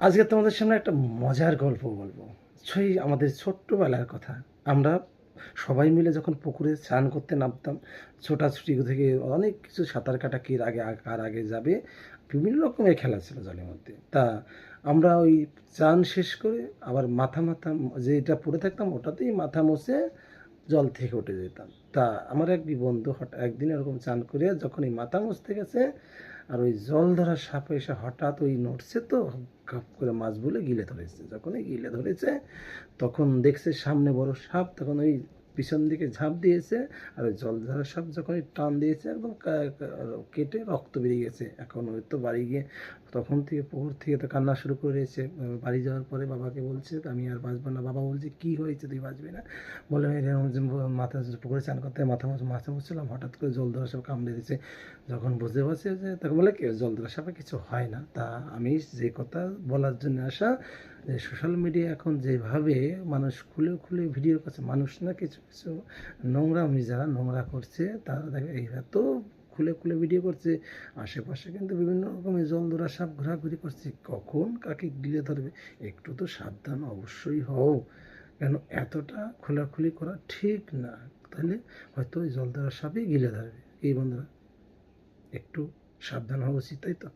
আজকে তোমাদের সামনে একটা মজার গল্প বলব। সেই আমাদের ছোট্টবেলার কথা। আমরা সবাই মিলে যখন পুকুরে স্নান করতে নামতাম, ছোটাছুটি থেকে অনেক কিছু সাঁতার কাটা কে আগে, কার আগে যাবে, বিভিন্ন রকমের খেলা ছিল জলের মধ্যে। তা আমরা ওই চান শেষ করে আবার মাথা মাথা যেটা পড়ে থাকতাম, ওটাতেই মাথা মুছে জল থেকে উঠে যেতাম। তা আমার এক বন্ধু হঠাৎ একদিন এরকম চান করে যখন এই মাথা মুছতে গেছে আর ওই জল ধরা সাপে এসে হঠাৎ ওই নড়ছে তো কাপ করে মাছগুলো গিলে ধরেছে। যখনই গিলে ধরেছে, তখন দেখছে সামনে বড় সাপ, তখন ওই পিছন দিকে ঝাঁপ দিয়েছে আর ওই জল ধরা সাপ যখন টান দিয়েছে একদম কেটে রক্ত বেরিয়ে গেছে। এখন ওই তো বাড়ি গিয়ে তখন থেকে পুকুর থেকে তো কান্না শুরু করেছে। বাড়ি যাওয়ার পরে বাবাকে বলছে, আমি আর বাঁচবো না। বাবা বলছে, কি হয়েছে তুই বাঁচবি না? বলে মাথা পুকুরে চান করতে মাথা মাথা বসছিলাম হঠাৎ করে জল ধরা সাপ কামড়ে দিয়েছে। যখন বুঝতে পারছি যে তখন বলে কি, জল ধরা সাপে কিছু হয় না। তা আমি যে কথা বলার জন্য আসা যে সোশ্যাল মিডিয়া এখন যেভাবে মানুষ খুলে খুলে ভিডিও করছে, মানুষ না কিছু কিছু নোংরামি যারা নোংরা করছে, তারা দেখে এই এত খুলে খুলে ভিডিও করছে, আশেপাশে কিন্তু বিভিন্ন রকমের জল ধরা সাপ ঘোরাঘুরি করছে, কখন কাকে গিলে ধরবে? একটু তো সাবধান অবশ্যই হও, কেন এতটা খোলাখুলি করা ঠিক না, তাহলে হয়তো ওই জল ধরা সাপই গিলে ধরবে। এই বন্ধুরা, একটু সাবধান হওয়া উচিত, তাই তো?